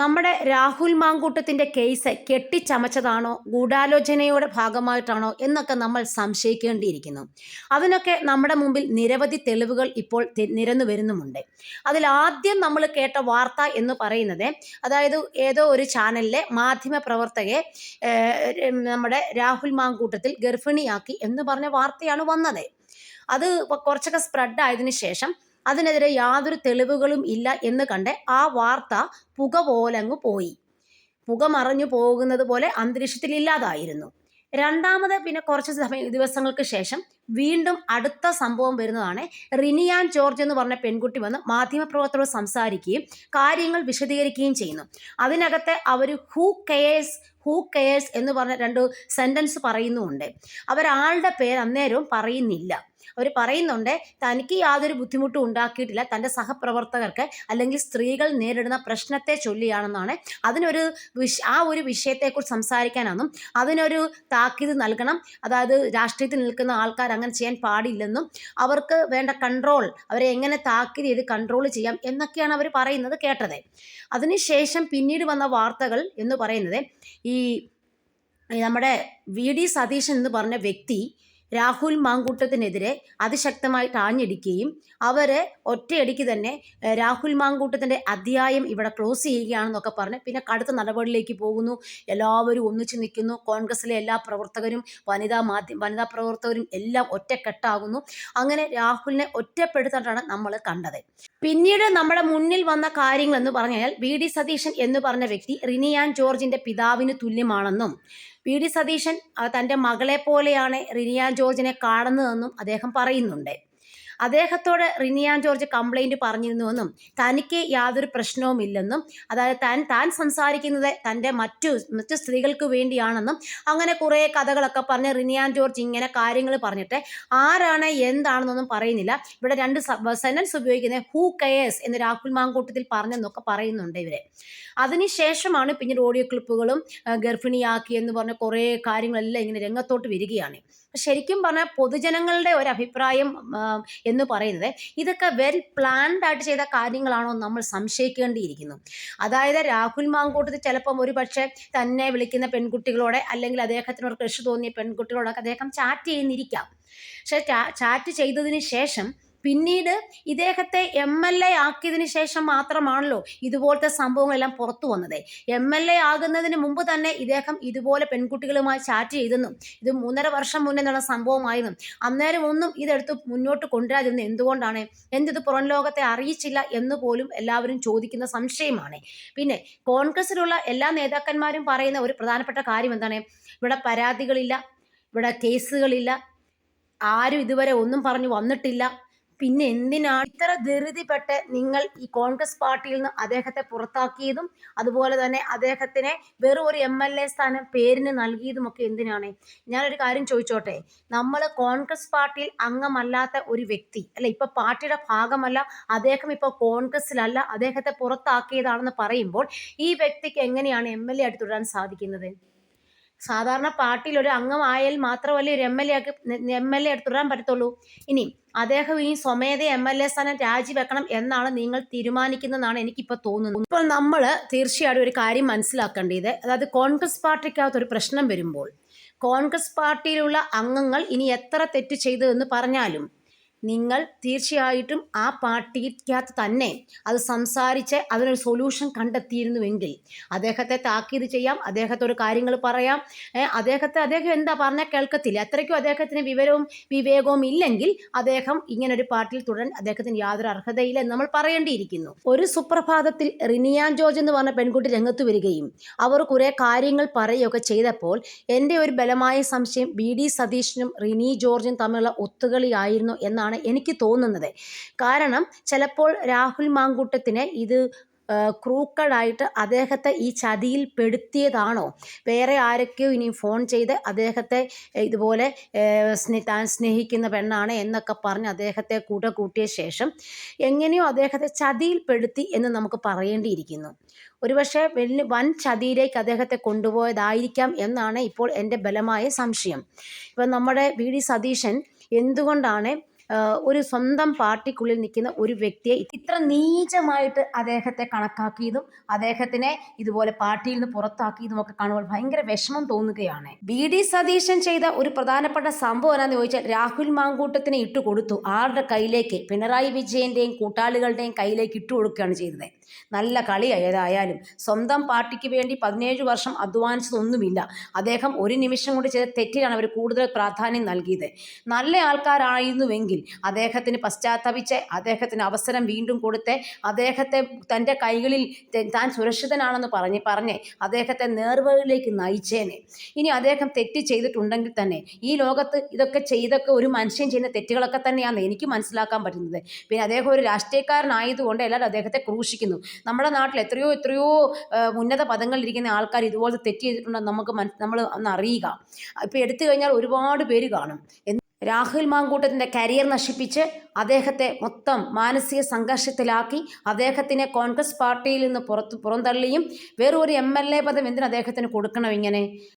നമ്മുടെ രാഹുൽ മാങ്കൂട്ടത്തിന്റെ കേസ് കെട്ടിച്ചമച്ചതാണോ? ഗൂഢാലോചനയുടെ ഭാഗമായിട്ടാണോ? എന്നൊക്കെ നമ്മൾ സംശയിക്കേണ്ടിയിരിക്കുന്നു. അതിനൊക്കെ നമ്മുടെ മുമ്പിൽ നിരവധി തെളിവുകൾ ഇപ്പോൾ നിരന്നു വരുന്നുമുണ്ട്. അതിൽ ആദ്യം നമ്മൾ കേട്ട വാർത്ത എന്ന് പറയുന്നത് അതായത് ഏതോ ഒരു ചാനലിലെ മാധ്യമ പ്രവർത്തകയെ നമ്മുടെ രാഹുൽ മാങ്കൂട്ടത്തിൽ ഗർഭിണിയാക്കി എന്ന് പറഞ്ഞ വാർത്തയാണ് വന്നത്. അത് കുറച്ചൊക്കെ സ്പ്രെഡ് ആയതിനു ശേഷം അതിനെതിരെ യാതൊരു തെളിവുകളും ഇല്ല എന്ന് കണ്ട് ആ വാർത്ത പുക പോലങ്ങ് പോയി. പുക മറഞ്ഞു പോകുന്നത് പോലെ അന്തരീക്ഷത്തിൽ ഇല്ലാതായിരുന്നു. രണ്ടാമത് പിന്നെ കുറച്ച് സമയ ദിവസങ്ങൾക്ക് ശേഷം വീണ്ടും അടുത്ത സംഭവം വരുന്നതാണ്. റിനിയാൻ ജോർജ് എന്ന് പറഞ്ഞ പെൺകുട്ടി വന്ന് മാധ്യമപ്രവർത്തകരോട് സംസാരിക്കുകയും കാര്യങ്ങൾ വിശദീകരിക്കുകയും ചെയ്യുന്നു. അതിനകത്തെ അവർ ഹൂ കെയേഴ്സ് ഹൂ കെയേഴ്സ് എന്ന് പറഞ്ഞ രണ്ട് സെന്റൻസ് പറയുന്നുമുണ്ട്. അവരാളുടെ പേര് അന്നേരവും പറയുന്നില്ല. അവർ പറയുന്നുണ്ട് തനിക്ക് യാതൊരു ബുദ്ധിമുട്ടും ഉണ്ടാക്കിയിട്ടില്ല. തന്റെ സഹപ്രവർത്തകർക്ക് അല്ലെങ്കിൽ സ്ത്രീകൾ നേരിടുന്ന പ്രശ്നത്തെ ചൊല്ലിയാണെന്നാണ്. അതിനൊരു വിഷ ആ ഒരു വിഷയത്തെക്കുറിച്ച് സംസാരിക്കാനാണെന്നും അതിനൊരു താക്കീത് നൽകണം. അതായത് രാഷ്ട്രീയത്തിൽ നിൽക്കുന്ന ആൾക്കാർ അങ്ങനെ ചെയ്യാൻ പാടില്ലെന്നും അവർക്ക് വേണ്ട കൺട്രോൾ അവരെ എങ്ങനെ താക്കീത് ചെയ്ത് കൺട്രോൾ ചെയ്യാം എന്നൊക്കെയാണ് അവർ പറയുന്നത് കേട്ടത്. അതിനുശേഷം പിന്നീട് വന്ന വാർത്തകൾ എന്ന് പറയുന്നത് ഈ നമ്മുടെ വി. ഡി. സതീശൻ എന്ന് പറഞ്ഞ വ്യക്തി രാഹുൽ മാങ്കൂട്ടത്തിനെതിരെ അതിശക്തമായിട്ട് ആഞ്ഞടിക്കുകയും അവരെ ഒറ്റയടിക്ക് തന്നെ രാഹുൽ മാങ്കൂട്ടത്തിന്റെ അധ്യായം ഇവിടെ ക്ലോസ് ചെയ്യുകയാണെന്നൊക്കെ പറഞ്ഞ് പിന്നെ കടുത്ത നടപടിയിലേക്ക് പോകുന്നു. എല്ലാവരും ഒന്നിച്ചു നിൽക്കുന്നു. കോൺഗ്രസിലെ എല്ലാ പ്രവർത്തകരും വനിതാ മാധ്യമ വനിതാ പ്രവർത്തകരും എല്ലാം ഒറ്റക്കെട്ടാകുന്നു. അങ്ങനെ രാഹുലിനെ ഒറ്റപ്പെടുത്തിട്ടാണ് നമ്മൾ കണ്ടത്. പിന്നീട് നമ്മുടെ മുന്നിൽ വന്ന കാര്യങ്ങൾ എന്ന് പറഞ്ഞാൽ വി. ഡി. സതീശൻ എന്ന് പറഞ്ഞ വ്യക്തി റിനിയാൻ ജോർജിന്റെ പിതാവിന് തുല്യമാണെന്നും വി ഡി. സതീശൻ തന്റെ മകളെ പോലെയാണ് റിനിയാൻ ജോർജിനെ കാണുന്നതെന്നും അദ്ദേഹം പറയുന്നുണ്ട്. അദ്ദേഹത്തോട് റിനിയാൻ ജോർജ് കംപ്ലൈന്റ് പറഞ്ഞിരുന്നുവെന്നും തനിക്ക് യാതൊരു പ്രശ്നവുമില്ലെന്നും അതായത് താൻ താൻ സംസാരിക്കുന്നത് തന്റെ മറ്റു മറ്റു സ്ത്രീകൾക്ക് വേണ്ടിയാണെന്നും അങ്ങനെ കുറേ കഥകളൊക്കെ പറഞ്ഞ് റിനിയാൻ ജോർജ് ഇങ്ങനെ കാര്യങ്ങൾ പറഞ്ഞിട്ട് ആരാണ് എന്താണെന്നൊന്നും പറയുന്നില്ല. ഇവിടെ രണ്ട് സെനൻസ് ഉപയോഗിക്കുന്നത് ഹൂ കെയേഴ്സ് എന്ന് രാഹുൽ മാങ്കൂട്ടത്തിൽ പറഞ്ഞെന്നൊക്കെ പറയുന്നുണ്ട് ഇവരെ. അതിനുശേഷമാണ് പിന്നീട് ഓഡിയോ ക്ലിപ്പുകളും ഗർഭിണിയാക്കി എന്ന് പറഞ്ഞ കുറേ കാര്യങ്ങളെല്ലാം ഇങ്ങനെ രംഗത്തോട്ട് വരികയാണ്. ശരിക്കും പറഞ്ഞാൽ പൊതുജനങ്ങളുടെ ഒരു അഭിപ്രായം എന്ന് പറയുന്നത് ഇതൊക്കെ വെൽ പ്ലാൻഡ് ആയിട്ട് ചെയ്ത കാര്യങ്ങളാണോ നമ്മൾ സംശയിക്കേണ്ടിയിരിക്കുന്നു. അതായത് രാഹുൽ മാങ്കൂട്ടത്തിൽ ചിലപ്പം ഒരു പക്ഷേ തന്നെ വിളിക്കുന്ന പെൺകുട്ടികളോടെ അല്ലെങ്കിൽ അദ്ദേഹത്തിന് ഒരു ക്രഷ് തോന്നിയ പെൺകുട്ടികളോടൊക്കെ അദ്ദേഹം ചാറ്റ് ചെയ്യുന്നിരിക്കാം. പക്ഷേ ചാറ്റ് ചെയ്തതിന് ശേഷം പിന്നീട് ഇദ്ദേഹത്തെ എം എൽ എ ആക്കിയതിന് ശേഷം മാത്രമാണല്ലോ ഇതുപോലത്തെ സംഭവങ്ങളെല്ലാം പുറത്തു വന്നത്. എം എൽ എ ആകുന്നതിന് മുമ്പ് തന്നെ ഇദ്ദേഹം ഇതുപോലെ പെൺകുട്ടികളുമായി ചാറ്റ് ചെയ്തെന്നും ഇത് മൂന്നര വർഷം മുന്നേ നടന്ന സംഭവമായിരുന്നു അന്നേരം ഒന്നും ഇതെടുത്ത് മുന്നോട്ട് കൊണ്ടുവരാതിരുന്നത് എന്തുകൊണ്ടാണ്? എന്തിത് പുറം ലോകത്തെ അറിയിച്ചില്ല എന്ന് പോലും എല്ലാവരും ചോദിക്കുന്ന സംശയമാണ്. പിന്നെ കോൺഗ്രസിലുള്ള എല്ലാ നേതാക്കന്മാരും പറയുന്ന ഒരു പ്രധാനപ്പെട്ട കാര്യം എന്താണ്? ഇവിടെ പരാതികളില്ല ഇവിടെ കേസുകളില്ല ആരും ഇതുവരെ ഒന്നും പറഞ്ഞു വന്നിട്ടില്ല പിന്നെ എന്തിനാണ് ഇത്ര ധൃതിപ്പെട്ട് നിങ്ങൾ ഈ കോൺഗ്രസ് പാർട്ടിയിൽ നിന്ന് അദ്ദേഹത്തെ പുറത്താക്കിയതും അതുപോലെ തന്നെ അദ്ദേഹത്തിനെ വെറും ഒരു എം എൽ എ സ്ഥാനം പേരിന് നൽകിയതുമൊക്കെ എന്തിനാണ്? ഞാനൊരു കാര്യം ചോദിച്ചോട്ടെ. നമ്മൾ കോൺഗ്രസ് പാർട്ടിയിൽ അംഗമല്ലാത്ത ഒരു വ്യക്തി അല്ല ഇപ്പൊ പാർട്ടിയുടെ ഭാഗമല്ല അദ്ദേഹം ഇപ്പോൾ കോൺഗ്രസിലല്ല അദ്ദേഹത്തെ പുറത്താക്കിയതാണെന്ന് പറയുമ്പോൾ ഈ വ്യക്തിക്ക് എങ്ങനെയാണ് എം എൽ എ ആയിട്ട് തുടരാൻ സാധിക്കുന്നത്? സാധാരണ പാർട്ടിയിൽ ഒരു അംഗമായാൽ മാത്രമല്ല ഒരു എം എൽ എ ആക്കി എം എൽ എ തുടരാൻ പറ്റത്തുള്ളൂ. ഇനി അദ്ദേഹം ഈ സ്വമേധ എം എൽ എ സ്ഥാനം രാജിവെക്കണം എന്നാണ് നിങ്ങൾ തീരുമാനിക്കുന്നതെന്നാണ് എനിക്കിപ്പോൾ തോന്നുന്നത്. ഇപ്പോൾ നമ്മൾ തീർച്ചയായിട്ടും ഒരു കാര്യം മനസ്സിലാക്കേണ്ടത് അതായത് കോൺഗ്രസ് പാർട്ടിക്കകത്ത് ഒരു പ്രശ്നം വരുമ്പോൾ കോൺഗ്രസ് പാർട്ടിയിലുള്ള അംഗങ്ങൾ ഇനി എത്ര തെറ്റ് ചെയ്തു എന്ന് പറഞ്ഞാലും നിങ്ങൾ തീർച്ചയായിട്ടും ആ പാർട്ടിക്കകത്ത് തന്നെ അത് സംസാരിച്ച് അതിനൊരു സൊല്യൂഷൻ കണ്ടെത്തിയിരുന്നുവെങ്കിൽ അദ്ദേഹത്തെ താക്കീത് ചെയ്യാം അദ്ദേഹത്തോട് കാര്യങ്ങൾ പറയാം. അദ്ദേഹത്തെ അദ്ദേഹം എന്താ പറഞ്ഞാൽ കേൾക്കത്തില്ല. അത്രയ്ക്കും അദ്ദേഹത്തിന് വിവരവും വിവേകവും ഇല്ലെങ്കിൽ അദ്ദേഹം ഇങ്ങനൊരു പാർട്ടിയിൽ തുടരാൻ അദ്ദേഹത്തിന് യാതൊരു അർഹതയില്ല എന്ന് നമ്മൾ പറയേണ്ടിയിരിക്കുന്നു. ഒരു സുപ്രഭാതത്തിൽ റിനിയാൻ ജോർജ് എന്ന് പറഞ്ഞ പെൺകുട്ടി രംഗത്ത് വരികയും അവർ കുറേ കാര്യങ്ങൾ പറയുകയൊക്കെ ചെയ്തപ്പോൾ എന്റെ ഒരു ബലമായ സംശയം ബി ഡി സതീഷിനും റിനി ജോർജും തമ്മിലുള്ള ഒത്തുകളിയായിരുന്നു എന്നാണ് എനിക്ക് തോന്നുന്നത്. കാരണം ചിലപ്പോൾ രാഹുൽ മാങ്കൂട്ടത്തിന് ഇത് ക്രൂക്കഡായിട്ട് അദ്ദേഹത്തെ ഈ ചതിയിൽ പെടുത്തിയതാണോ? വേറെ ആരൊക്കെയോ ഇനി ഫോൺ ചെയ്ത് അദ്ദേഹത്തെ ഇതുപോലെ സ്നേ താൻ സ്നേഹിക്കുന്ന പെണ്ണാണ് എന്നൊക്കെ പറഞ്ഞ് അദ്ദേഹത്തെ കൂടെ കൂട്ടിയ ശേഷം എങ്ങനെയോ അദ്ദേഹത്തെ ചതിയിൽപ്പെടുത്തി എന്ന് നമുക്ക് പറയേണ്ടിയിരിക്കുന്നു. ഒരുപക്ഷെ വലിയ വൻ ചതിയിലേക്ക് അദ്ദേഹത്തെ കൊണ്ടുപോയതായിരിക്കാം എന്നാണ് ഇപ്പോൾ എന്റെ ബലമായ സംശയം. ഇപ്പം നമ്മുടെ വി. ഡി. സതീശൻ എന്തുകൊണ്ടാണ് ഒരു സ്വന്തം പാർട്ടിക്കുള്ളിൽ നിൽക്കുന്ന ഒരു വ്യക്തിയെ ഇത്ര നീചമായിട്ട് അദ്ദേഹത്തെ കണക്കാക്കിയതും അദ്ദേഹത്തിനെ ഇതുപോലെ പാർട്ടിയിൽ നിന്ന് പുറത്താക്കിയതും ഒക്കെ കാണുമ്പോൾ ഭയങ്കര വിഷമം തോന്നുകയാണ്. B D. സതീശൻ ചെയ്ത ഒരു പ്രധാനപ്പെട്ട സംഭവം എന്നാന്ന് ചോദിച്ചാൽ രാഹുൽ മാങ്കൂട്ടത്തിനെ ഇട്ട് കൊടുത്തു. ആരുടെ കയ്യിലേക്ക്? പിണറായി വിജയന്റെയും കൂട്ടാളികളുടെയും കയ്യിലേക്ക് ഇട്ട് കൊടുക്കുകയാണ് ചെയ്തത്. നല്ല കളി ഏതായാലും. സ്വന്തം പാർട്ടിക്ക് വേണ്ടി പതിനേഴ് വർഷം അധ്വാനിച്ചതൊന്നുമില്ല. അദ്ദേഹം ഒരു നിമിഷം കൊണ്ട് ചെയ്ത തെറ്റിനാണ് അവർ കൂടുതൽ പ്രാധാന്യം നൽകിയത്. നല്ല ആൾക്കാരായിരുന്നുവെങ്കിൽ അദ്ദേഹത്തിന് പശ്ചാത്തപിച്ച് അദ്ദേഹത്തിന് അവസരം വീണ്ടും കൊടുത്ത് അദ്ദേഹത്തെ തന്റെ കൈകളിൽ താൻ സുരക്ഷിതനാണെന്ന് പറഞ്ഞ് പറഞ്ഞ് അദ്ദേഹത്തെ നേർവഴിയിലേക്ക് നയിച്ചേനെ. ഇനി അദ്ദേഹം തെറ്റ് ചെയ്തിട്ടുണ്ടെങ്കിൽ തന്നെ ഈ ലോകത്ത് ഇതൊക്കെ ചെയ്തൊക്കെ ഒരു മനുഷ്യൻ ചെയ്യുന്ന തെറ്റുകളൊക്കെ തന്നെയാണ് എനിക്ക് മനസ്സിലാക്കാൻ പറ്റുന്നത്. പിന്നെ അദ്ദേഹം ഒരു രാഷ്ട്രീയക്കാരനായതുകൊണ്ട് എല്ലാവരും അദ്ദേഹത്തെ ക്രൂശിക്കുന്നു. നമ്മുടെ നാട്ടിൽ എത്രയോ എത്രയോ ഉന്നത പദങ്ങളിലിരിക്കുന്ന ആൾക്കാർ ഇതുപോലത്തെ തെറ്റ് ചെയ്തിട്ടുണ്ടെന്ന് നമുക്ക് നമ്മൾ ഒന്ന് അറിയുക. ഇപ്പോൾ എടുത്തു കഴിഞ്ഞാൽ ഒരുപാട് പേര് കാണും. രാഹുൽ മാങ്കൂട്ടത്തിന്റെ കരിയർ നശിപ്പിച്ച് അദ്ദേഹത്തെ മൊത്തം മാനസിക സംഘർഷത്തിലാക്കി അദ്ദേഹത്തിനെ കോൺഗ്രസ് പാർട്ടിയിൽ നിന്ന് പുറത്ത് പുറന്തള്ളിയും വേറൊരു എം എൽ എ പദം എന്തിന് അദ്ദേഹത്തിന് കൊടുക്കണം ഇങ്ങനെ?